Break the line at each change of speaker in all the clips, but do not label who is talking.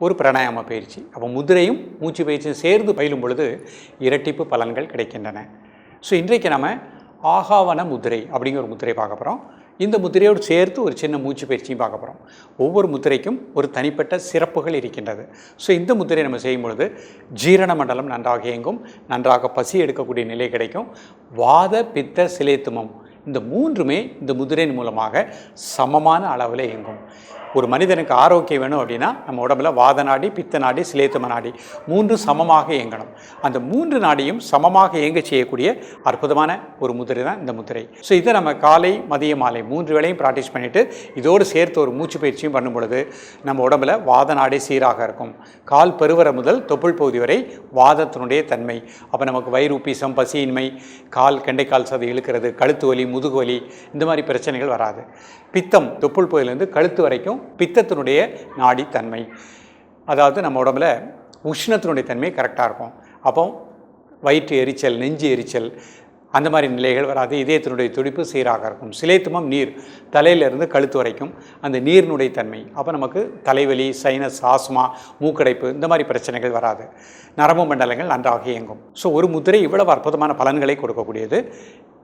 ஒரு பிராணாயாம பயிற்சி அப்போ முதிரையும் மூச்சு பயிற்சியும் சேர்ந்து பயிலும் பொழுது இரட்டிப்பு பலன்கள் கிடைக்கின்றன. ஸோ இன்றைக்கு நம்ம ஆகாவன முதிரை அப்படிங்கிற ஒரு முத்திரை பார்க்க போகிறோம் இந்த முத்திரையோடு சேர்த்து ஒரு சின்ன மூச்சு பயிற்சியும் பார்க்க போகிறோம் ஒவ்வொரு முத்திரைக்கும் ஒரு தனிப்பட்ட சிறப்புகள் இருக்கின்றது. ஸோ இந்த முதிரை நம்ம செய்யும் பொழுது ஜீரண மண்டலம் நன்றாக இயங்கும். நன்றாக பசி எடுக்கக்கூடிய நிலை கிடைக்கும். வாத பித்த சிலேத்துமம் இந்த மூன்றுமே இந்த முதிரையின் மூலமாக சமமான அளவில் இயங்கும். ஒரு மனிதனுக்கு ஆரோக்கியம் வேணும் அப்படின்னா நம்ம உடம்புல வாத நாடி பித்த நாடி சிலேத்தும நாடி மூன்று சமமாக இயங்கணும். அந்த மூன்று நாடியும் சமமாக இயங்க செய்யக்கூடிய அற்புதமான ஒரு முதிரை தான் இந்த முதிரை. ஸோ இதை நம்ம காலை மதிய மாலை மூன்று வேளையும் ப்ராக்டிஸ் பண்ணிவிட்டு இதோடு சேர்த்து ஒரு மூச்சு பயிற்சியும் பண்ணும் பொழுது நம்ம உடம்புல வாத நாடி சீராக இருக்கும். கால் பெருவர முதல் தொப்புள் பகுதி வரை வாதத்தினுடைய தன்மை. அப்போ நமக்கு வயிறு உப்பீசம் பசியின்மை கால் கெண்டைக்கால் சதை இழுக்கிறது கழுத்து வலி முதுகு வலி இந்த மாதிரி பிரச்சனைகள் வராது. பித்தம் தொப்புள் பகுதியிலேருந்து கழுத்து வரைக்கும் பித்தத்தினுடைய நாடித்தன்மை. தன்மை அதாவது நம்ம உடம்புல உஷ்ணத்தினுடைய தன்மை கரெக்டாக இருக்கும். அப்போ வயிற்று எரிச்சல் நெஞ்சு எரிச்சல் அந்த மாதிரி நிலைகள் வராது. இதயத்தினுடைய துடிப்பு சீராக இருக்கும். சிலைத்துமம் நீர். தலையிலிருந்து கழுத்து வரைக்கும் அந்த நீரினுடைய தன்மை. அப்போ நமக்கு தலைவலி சைனஸ் ஆஸ்மா மூக்கடைப்பு இந்த மாதிரி பிரச்சனைகள் வராது. நரம்பு மண்டலங்கள் நன்றாக இயங்கும். ஸோ ஒரு முதிரை இவ்வளவு அற்புதமான பலன்களை கொடுக்கக்கூடியது.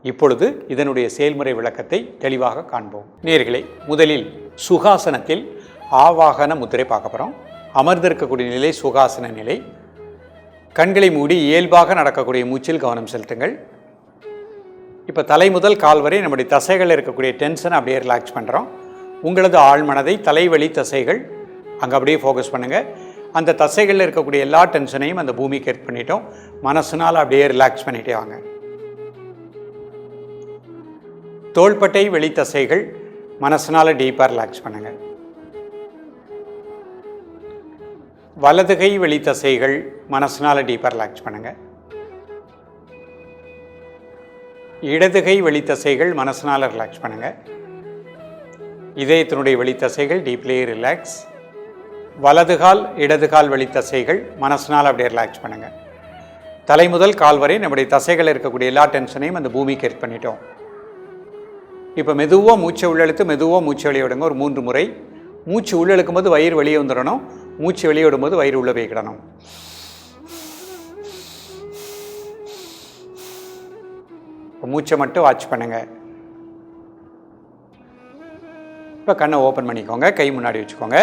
இப்பொழுது இதனுடைய செயல்முறை விளக்கத்தை தெளிவாக காண்போம். நேர்களை முதலில் சுகாசனத்தில் ஆவாகன முத்திரை பார்க்க போகிறோம் அமர்ந்திருக்கக்கூடிய நிலை சுகாசன நிலை. கண்களை மூடி இயல்பாக நடக்கக்கூடிய மூச்சில் கவனம் செலுத்துங்கள். இப்போ தலை முதல் கால் வரை நம்முடைய தசைகளில் இருக்கக்கூடிய டென்ஷனை அப்படியே ரிலாக்ஸ் பண்ணுறோம் உங்களது ஆழ்மனதை தலைவலி தசைகள் அங்கே அப்படியே ஃபோக்கஸ் பண்ணுங்கள் அந்த தசைகளில் இருக்கக்கூடிய எல்லா டென்ஷனையும் அந்த பூமிக்கு ஏற்ப பண்ணிட்டோம். மனசுனால் அப்படியே ரிலாக்ஸ் பண்ணிட்டே வாங்க. தோள்பட்டை வெளித்தசைகள் மனசனால் டீப்பாக ரிலாக்ஸ் பண்ணுங்கள் வலது கை வெளித்தசைகள் மனசனால் டீப்பாக ரிலாக்ஸ் பண்ணுங்கள் இடது கை வெளித்தசைகள் மனசனால் ரிலாக்ஸ் பண்ணுங்கள் இதயத்தினுடைய வெளித்தசைகள் டீப்லேயே ரிலாக்ஸ் வலது கால் இடது கால் வெளித்தசைகள் மனசனால் அப்படியே ரிலாக்ஸ் பண்ணுங்கள் தலை முதல் கால் வரை நம்முடைய தசைகள் இருக்கக்கூடிய எல்லா டென்ஷனையும் அந்த பூமிக்கு ஏற்ப பண்ணிட்டோம் இப்போ மெதுவாக மூச்சை உள்ளெழுத்து மெதுவாக மூச்சு வெளியே விடுங்க ஒரு மூன்று முறை. மூச்சு உள்ளழுக்கும் போது வயிறு வெளியே வந்துடணும். மூச்சு வெளியே விடும்போது வயிறு உள்ளே போய்க்கிடணும் இப்போ மூச்சை மட்டும் வாட்ச் பண்ணுங்க. இப்போ கண்ணை ஓப்பன் பண்ணிக்கோங்க. கை முன்னாடி வச்சுக்கோங்க.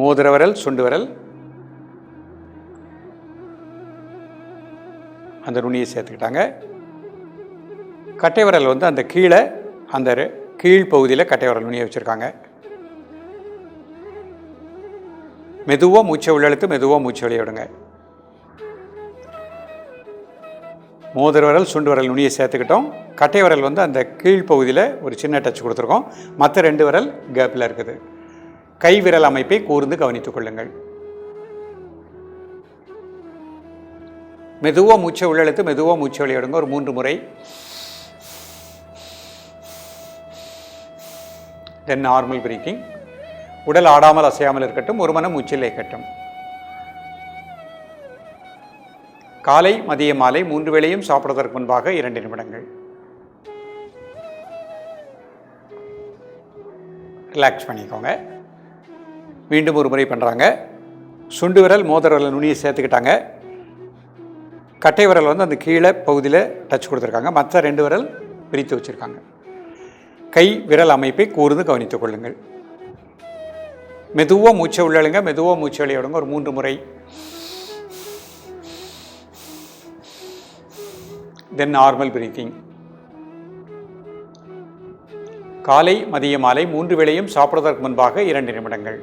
மோதிர விரல் சுண்டு விரல். அந்த நுனியை சேர்த்துக்கிட்டாங்க. கட்டை விரல் வந்து அந்த கீழே அந்த கீழ்ப்பகுதியில் கீழ் பகுதியில் கட்டை விரல் நுனியை வச்சுருக்காங்க. மெதுவாக மூச்சை உள்ளெழுத்து மெதுவாக மூச்சு வெளியே விடுங்க. மோதிர விரல் சுண்டு விரல் நுனியை சேர்த்துக்கிட்டோம். கட்டை விரல் வந்து அந்த கீழ் பகுதியில் ஒரு சின்ன டச் கொடுத்துருக்கோம். மற்ற ரெண்டு விரல் கேப்பில் இருக்குது. கை விரல் அமைப்பை கூர்ந்து கவனித்துக் கொள்ளுங்கள். மெதுவாக மூச்சை உள்ளெழுத்து மெதுவாக மூச்சு வெளியே ஒரு மூன்று முறை. தென் நார்மல் பிரீத்திங் உடல் ஆடாமல் அசையாமல் இருக்கட்டும் ஒரு மனம் மூச்சில் இருக்கட்டும் காலை மதிய மாலை மூன்று வேளையும் சாப்பிடுவதற்கு முன்பாக இரண்டு நிமிடங்கள். ரிலாக்ஸ் பண்ணிக்கோங்க. மீண்டும் ஒரு முறை பண்ணுறாங்க சுண்டு விரல் மோதிர விரல் நுனியை சேர்த்துக்கிட்டாங்க. கட்டை விரல் வந்து அந்த கீழே பகுதியில் டச் கொடுத்துருக்காங்க. மற்ற ரெண்டு விரல் பிரித்து வச்சுருக்காங்க. கை விரல் அமைப்பை கூர்ந்து கவனித்துக் கொள்ளுங்கள். மெதுவாக மூச்சை உள்ளழுங்க மெதுவாக மூச்சை வெளியிடுங்க ஒரு மூன்று முறை. தென் நார்மல் பிரீத்திங் காலை மதிய மாலை மூன்று வேளையும் சாப்பிடுவதற்கு முன்பாக இரண்டு நிமிடங்கள்.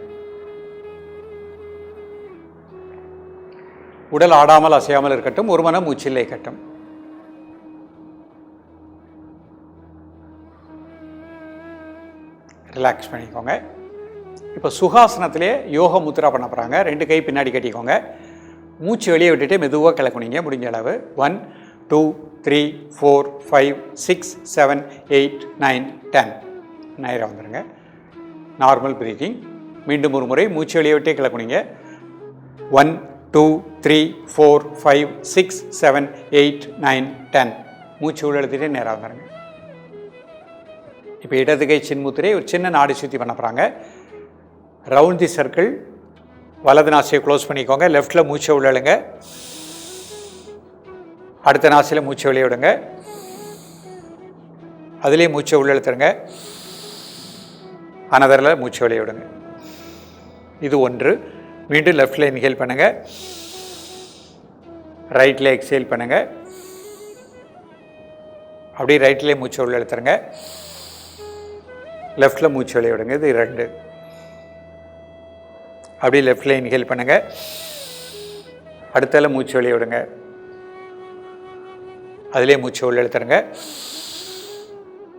உடல் ஆடாமல் அசையாமல் இருக்கட்டும் ஒரு மனம் மூச்சில்லை கட்டும் ரிலாக்ஸ் பண்ணிக்கோங்க. இப்போ சுகாசனத்திலே யோக முத்ரா பண்ண போகிறாங்க ரெண்டு கை பின்னாடி கட்டிக்கோங்க. மூச்சு வெளியே விட்டுட்டு மெதுவாக கிளக்குனீங்க. முடிஞ்ச அளவு. One two three four five six seven eight nine ten நேரம் வந்துடுங்க நார்மல் பிரீத்திங் மீண்டும் ஒரு முறை மூச்சு வெளியே விட்டே கிளக்குனீங்க. One two three four five six seven eight nine ten மூச்சு உள்ள நேராக வந்துடுங்க இப்போ இடது கை சின்முத்திரை ஒரு சின்ன நாடி சுற்றி பண்ண போகிறாங்க ரவுண்ட் தி சர்க்கிள் வலது நாசியை க்ளோஸ் பண்ணிக்கோங்க. லெஃப்டில் மூச்சை உள்ளழுங்க அடுத்த நாசியில் மூச்சை வெளியே விடுங்க. அதுலேயே மூச்சை உள்ளழுத்துருங்க அனதரில் மூச்சை வெளியே விடுங்க. இது ஒன்று. மீண்டும் லெஃப்டில் இன்ஹேல் பண்ணுங்கள் ரைட்டில் எக்ஸேல் பண்ணுங்கள் அப்படியே ரைட்டிலே மூச்சை உள்ளழுத்துருங்க லெஃப்டில் மூச்சு வெளியே விடுங்க. இது ரெண்டு அப்படியே லெஃப்டில் இன்ஹேல் பண்ணுங்கள் அடுத்தால மூச்சு வெளியே விடுங்க. அதிலே மூச்சு உள்ள இழுத்துருங்க.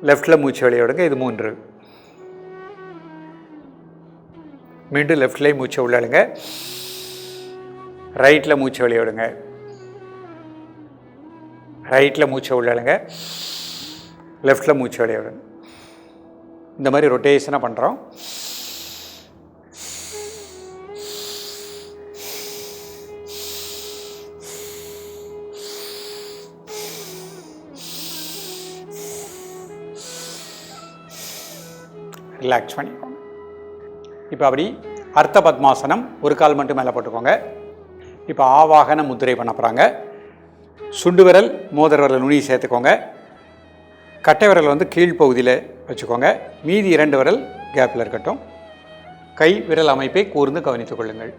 லெஃப்டில் மூச்சு வெளியே விடுங்க. இது மூன்று. மீண்டும் லெஃப்ட்லேயும் மூச்சை உள்ளழுங்க ரைட்டில் மூச்சு வெளியே விடுங்க. ரைட்டில் மூச்சை உள்ளழுங்க லெஃப்டில் மூச்சு வெளியே விடுங்க. இந்த மாதிரி ரொட்டேஷனாக பண்ணுறோம் ரிலாக்ஸ் பண்ணிக்கோங்க. இப்போ அப்படி அர்த்த பத்மாசனம் ஒரு கால் மட்டும் மேலே போட்டுக்கோங்க. இப்போ ஆவாகன முத்திரை பண்ண போகிறாங்க சுண்டு விரல் மோதிர விரல் நுனி சேர்த்துக்கோங்க. கட்டை விரல் வந்து கீழ்ப்பகுதியில் வச்சுக்கோங்க. மீதி இரண்டு விரல் கேப்பில் இருக்கட்டும். கை விரல் அமைப்பை கூர்ந்து கவனித்துக் கொள்ளுங்கள்.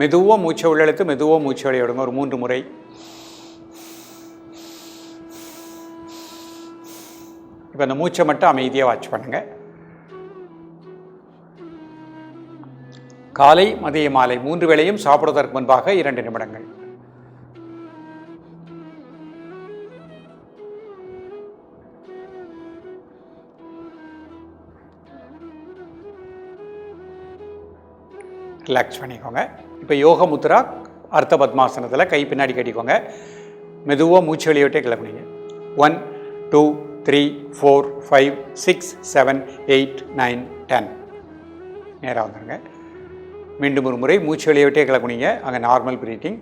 மெதுவாக மூச்சை உள்ளெழுத்து மெதுவாக மூச்சை விளையாடுங்க ஒரு மூன்று முறை. இப்போ அந்த மூச்சை மட்டும் அமைதியாக வாட்ச் பண்ணுங்க. காலை மதிய மாலை மூன்று வேளையும் சாப்பிடுவதற்கு முன்பாக இரண்டு நிமிடங்கள். ரிலாக்ஸ் பண்ணிக்கோங்க. இப்போ யோக முத்ரா அர்த்த பத்மாசனத்தில் கை பின்னாடி கட்டிக்கோங்க. மெதுவாக மூச்சு வெளியோட்டே கிளம்புனீங்க one two three four five six seven eight nine ten நேராக வந்துடுங்க மீண்டும் ஒரு முறை மூச்சு வெளியோட்டே கிளம்புனீங்க அங்கே normal breathing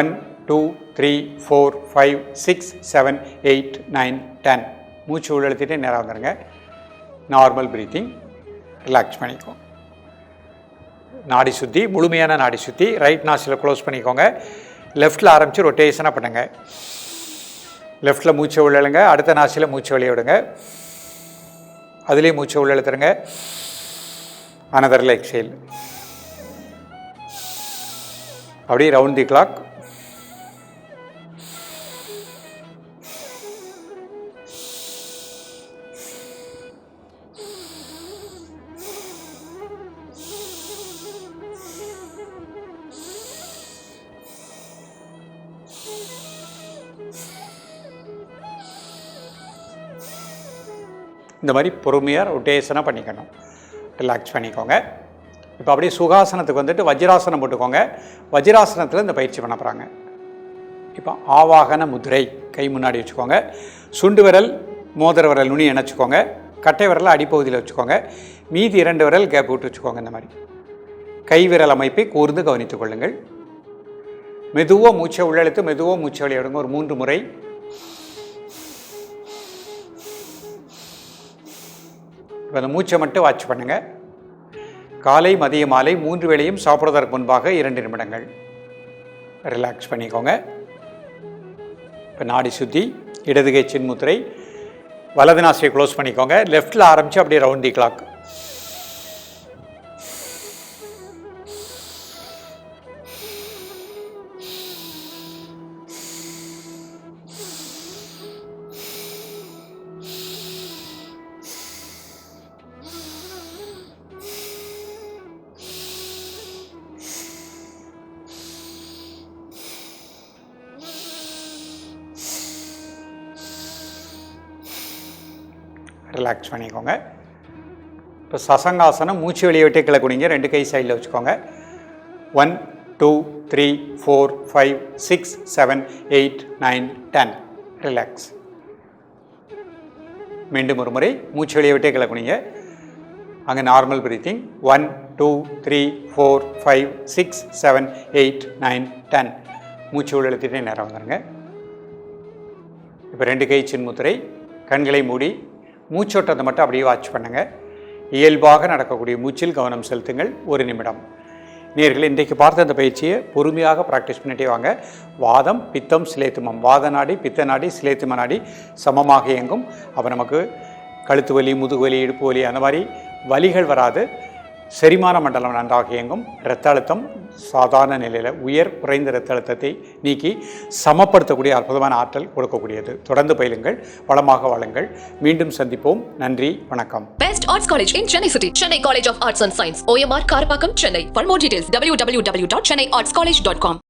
one two three four five six seven eight nine ten மூச்சு உள்ளெழுத்திட்டே நேராக வந்துடுங்க நார்மல் ப்ரீத்திங் ரிலாக்ஸ் பண்ணிக்கோங்க நாடி சுற்றி முழுமையான நாடி சுற்றி ரைட் நாசில் க்ளோஸ் பண்ணிக்கோங்க. லெஃப்ட்டில் ஆரம்பித்து ரொட்டேஷனாக பண்ணுங்கள் லெஃப்ட்டில் மூச்சை உள்ளழுங்க அடுத்த நாசியில் மூச்சை வெளியே விடுங்க. அதுலேயும் மூச்சை உள்ளழுத்துருங்க அனதரில் எக்ஸேல் அப்படியே ரவுண்ட் தி கிளாக் இந்த மாதிரி பொறுமையாக ரொட்டேஷனாக பண்ணிக்கணும். ரிலாக்ஸ் பண்ணிக்கோங்க. இப்போ அப்படியே சுகாசனத்துக்கு வந்துட்டு வஜ்ராசனம் போட்டுக்கோங்க. வஜ்ராசனத்தில் இந்த பயிற்சி பண்ண போகிறாங்க இப்போ ஆவாகன முதிரை கை முன்னாடி வச்சுக்கோங்க. சுண்டு விரல் மோதிர விரல் நுனி இணைச்சிக்கோங்க. கட்டை விரலை அடிப்பகுதியில் வச்சுக்கோங்க. மீதி இரண்டு விரல் கேப் விட்டு வச்சுக்கோங்க இந்த மாதிரி கை விரல் அமைப்பை கூர்ந்து கவனித்துக் கொள்ளுங்கள். மெதுவாக மூச்சை உள்ளெழுத்து மெதுவாக மூச்சை வெளியிடுங்க ஒரு மூன்று முறை. அந்த மூச்சை மட்டும் வாட்ச் பண்ணுங்கள் காலை மதிய மாலை மூன்று வேளையும் சாப்பிடுவதற்கு முன்பாக இரண்டு நிமிடங்கள். ரிலாக்ஸ் பண்ணிக்கோங்க. இப்போ நாடி சுற்றி இடதுகை சின்முத்திரை வலது நாசியை க்ளோஸ் பண்ணிக்கோங்க. லெஃப்ட்டில் ஆரம்பித்து அப்படியே ரவுண்ட் தி கிளாக் ரிலாக்ஸ் பண்ணிக்கோங்க. இப்போ சசங்காசனம் மூச்சு வெளியே விட்டு கீழே ரெண்டு கை சைடில் வச்சுக்கோங்க. One two three four five six seven eight nine ten relax மீண்டும் ஒரு முறை மூச்சு வெளியே விட்டே கீழே அங்கே normal breathing one two three four five six seven eight nine ten மூச்சு உள்ள எழுத்திட்டே நேரம் வந்துடுங்க இப்போ ரெண்டு கை சின்முத்திரை கண்களை மூடி மூச்சோட்டத்தை மட்டும் அப்படியே வாட்ச் பண்ணுங்கள் இயல்பாக நடக்கக்கூடிய மூச்சில் கவனம் செலுத்துங்கள். ஒரு நிமிடம். நேர்கள் இன்றைக்கு பார்த்த அந்த பயிற்சியை பொறுமையாக ப்ராக்டிஸ் பண்ணிட்டே வாங்க. வாதம் பித்தம் சிலேத்துமம். வாத நாடி பித்த நாடி சிலேத்தும நாடி சமமாக இயங்கும். அப்போ நமக்கு கழுத்து வலி முதுகு வலி இடுப்பு வலி அந்த மாதிரி வலிகள் வராது. செரிமான மண்டலம் நன்றாக இயங்கும். இரத்த அழுத்தம் சாதாரண நிலையில் உயர் குறைந்த இரத்த அழுத்தத்தை நீக்கி சமப்படுத்தக்கூடிய அற்புதமான ஆற்றல் கொடுக்கக்கூடியது. தொடர்ந்து பயிலுங்கள் வளமாக வாழுங்கள். மீண்டும் சந்திப்போம். நன்றி வணக்கம்.
Best arts college in Chennai city Chennai college of arts and science OMR Karapakkam Chennai for more details W W W dot Chennai arts college dot com